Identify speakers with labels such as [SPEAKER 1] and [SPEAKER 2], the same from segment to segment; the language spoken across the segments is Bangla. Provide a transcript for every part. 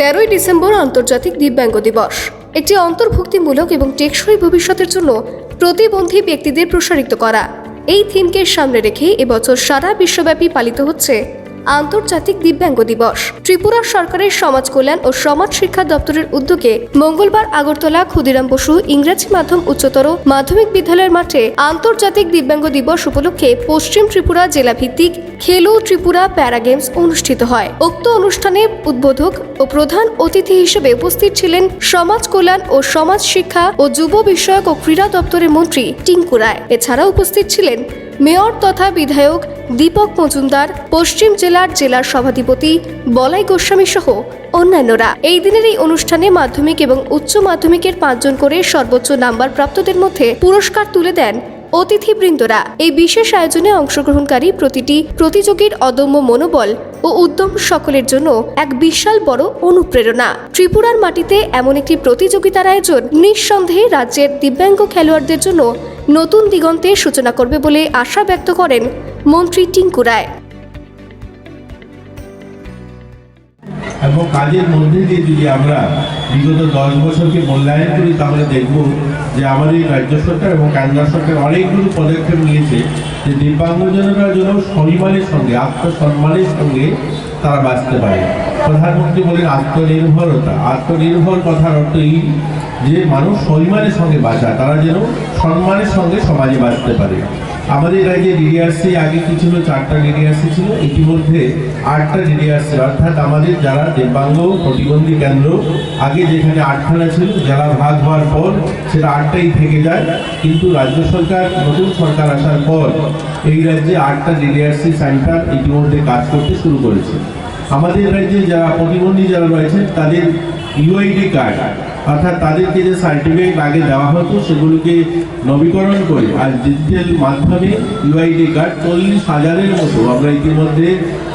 [SPEAKER 1] তেরোই ডিসেম্বর আন্তর্জাতিক দিব্যাঙ্গ দিবস। একটি অন্তর্ভুক্তিমূলক এবং টেকসই ভবিষ্যতের জন্য প্রতিবন্ধী ব্যক্তিদের প্রসারিত করা। এই থিমকে সামনে রেখে এবছর সারা বিশ্বব্যাপী পালিত হচ্ছে আন্তর্জাতিক দিব্যাঙ্গ দিবস। ত্রিপুরা সরকারের সমাজ কল্যাণ ও সমাজ শিক্ষা দপ্তরের উদ্যোগে মঙ্গলবার আগরতলা ক্ষুদিরাম বসু ইংরেজি মাধ্যম উচ্চতর মাধ্যমিক বিদ্যালয়ের মাঠে আন্তর্জাতিক দিব্যাঙ্গ দিবস উপলক্ষে পশ্চিম ত্রিপুরা জেলা ভিত্তিক খেলো ত্রিপুরা প্যারা গেমস অনুষ্ঠিত হয়। উক্ত অনুষ্ঠানে উদ্বোধক ও প্রধান অতিথি হিসেবে উপস্থিত ছিলেন সমাজ কল্যাণ ও সমাজ শিক্ষা ও যুব বিষয়ক ও ক্রীড়া দপ্তরের মন্ত্রী টিঙ্কু রায়। এছাড়া উপস্থিত ছিলেন মেয়র তথা বিধায়ক দীপক মজুমদার, পশ্চিম জেলার জেলার সভাধিপতি বলাই গোস্বামী সহ অন্যান্যরা। এই দিনের এই অনুষ্ঠানে মাধ্যমিক এবং উচ্চ মাধ্যমিকের পাঁচজন করে সর্বোচ্চ নাম্বার প্রাপ্তদের মধ্যে পুরস্কার তুলে দেন অতিথিবৃন্দরা এই বিশেষ আয়োজনে অংশগ্রহণকারী প্রতিটি প্রতিযোগীর অদম্য মনোবল ও উদ্যম সকলের জন্য এক বিশাল বড় অনুপ্রেরণা। ত্রিপুরার মাটিতে এমন একটি প্রতিযোগিতার আয়োজন নিঃসন্দেহে রাজ্যের দিব্যাঙ্গ খেলোয়াড়দের জন্য নতুন দিগন্তের সূচনা করবে বলে আশা ব্যক্ত করেন মন্ত্রী টিঙ্কু রায়।
[SPEAKER 2] এবং কাজের মধ্যে দিয়ে যদি আমরা বিগত দশ বছরকে মূল্যায়ন করি, তাহলে দেখব যে আমাদের রাজ্য সরকার এবং কেন্দ্র সরকার অনেকগুলো পদক্ষেপ নিয়েছে যে দিব্যাঙ্গজনেরা যেন সম্মানের সঙ্গে, আত্মসম্মানের সঙ্গে তারা বাঁচতে পারে। প্রধানমন্ত্রী বলেন, আত্মনির্ভরতা। আত্মনির্ভর কথার অর্থ এই যে মানুষ সম্মানের সঙ্গে বাঁচা, তারা যেন সম্মানের সঙ্গে সমাজে বাঁচতে পারে। আমাদের রাজ্যে ডিডিআরসি আগে কি ছিল? চারটা ডিডিআরসি ছিল। ইতিমধ্যে আটটা ডিডিআরসি অর্থাৎ আমাদের যারা দিব্যাঙ্গ প্রতিবন্ধী কেন্দ্র, আগে যেখানে আটখানা ছিল, যারা ভাগ হওয়ার পর সেটা আটটাই থেকে যায়। কিন্তু রাজ্য সরকার, নতুন সরকার আসার পর এই রাজ্যে আটটা ডিডিআরসি সেন্টার ইতিমধ্যে কাজ করতে শুরু করেছে। আমাদের রাজ্যে যারা প্রতিবন্ধী যারা রয়েছেন, তাদের ইউআইডি কার্ড অর্থাৎ তাদেরকে যে সার্টিফিকেট আগে দেওয়া হতো, সেগুলোকে নবীকরণ করে আর ডিজিটাল মাধ্যমে ইউআইডি কার্ড চল্লিশ হাজারের মতো আমরা ইতিমধ্যে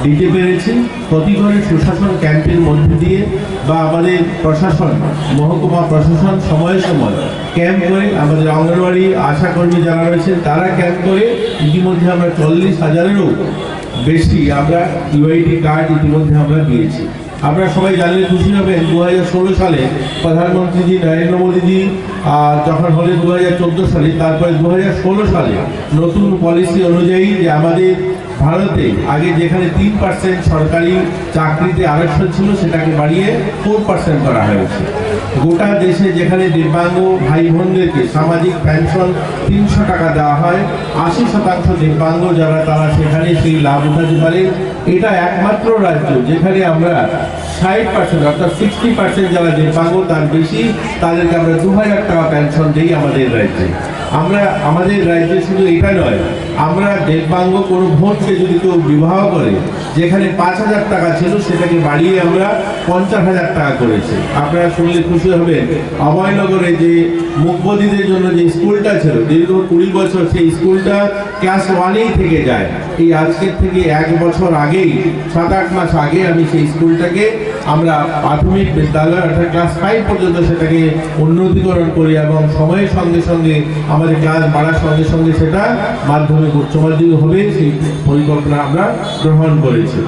[SPEAKER 2] দিতে পেরেছি। প্রতি ঘরে সুশাসন ক্যাম্পের মধ্যে দিয়ে বা আমাদের প্রশাসন, মহকুমা প্রশাসন সময়ে সময় ক্যাম্প করে, আমাদের অঙ্গনওয়াড়ি আশাকর্মী যারা রয়েছেন, তারা ক্যাম্প করে ইতিমধ্যে আমরা চল্লিশ হাজারেরও বেশি আমরা ইউআইডি কার্ড ইতিমধ্যে আমরা দিয়েছি। আপনারা সবাই জানলে খুশি হবেন দু সালে প্রধানমন্ত্রীজি নরেন্দ্র মোদীজি যখন হলে দু হাজার চোদ্দ সালে, তারপরে দু হাজার ষোলো সালে নতুন পলিসি অনুযায়ী যে আমাদের ভারতে আগে যেখানে তিন পার্সেন্ট সরকারি চাকরিতে আরক্ষণ ছিল, সেটাকে বাড়িয়ে ফোর পার্সেন্ট করা হয়েছে। গোটা দেশে যেখানে দিব্যাঙ্গ ভাই বোনদেরকে সামাজিক পেনশন তিনশো টাকা দেওয়া হয়, আশি শতাংশ দিব্যাঙ্গ যারা, তারা সেখানে সেই লাভ উঠাতে পারে। এটা একমাত্র রাজ্য যেখানে আমরা ষাট পার্সেন্ট অর্থাৎ সিক্সটি পার্সেন্ট যারা দিব্যাঙ্গ, তার বেশি তাদেরকে আমরা দু হাজার টাকা পেনশন দিই আমাদের রাজ্যে। আমরা, আমাদের রাজ্যে শুধু এটা নয়, আমরা দিব্যাঙ্গ কোনো ভোটকে যদি কেউ বিবাহ করে, যেখানে পাঁচ হাজার টাকা ছিল, সেটাকে বাড়িয়ে আমরা পঞ্চাশ হাজার টাকা করেছি। আপনারা শুনলে খুশি হবেন, অভয়নগরে যে মুখবদীদের জন্য যে স্কুলটা ছিল, দীর্ঘ কুড়ি বছর সেই স্কুলটা ক্লাস ওয়ানেই থেকে যায়। এই আজকের থেকে এক বছর আগেই, সাত আট মাস আগে আমি সেই স্কুলটাকে আমরা প্রাথমিক বিদ্যালয় অর্থাৎ ক্লাস ফাইভ পর্যন্ত সেটাকে উন্নতিকরণ করি এবং সময়ের সঙ্গে সঙ্গে আমাদের ক্লাস বাড়ার সঙ্গে সঙ্গে সেটা মাধ্যমিক উচ্চ মাধ্যমিক হবে সেই পরিকল্পনা আমরা গ্রহণ করেছি।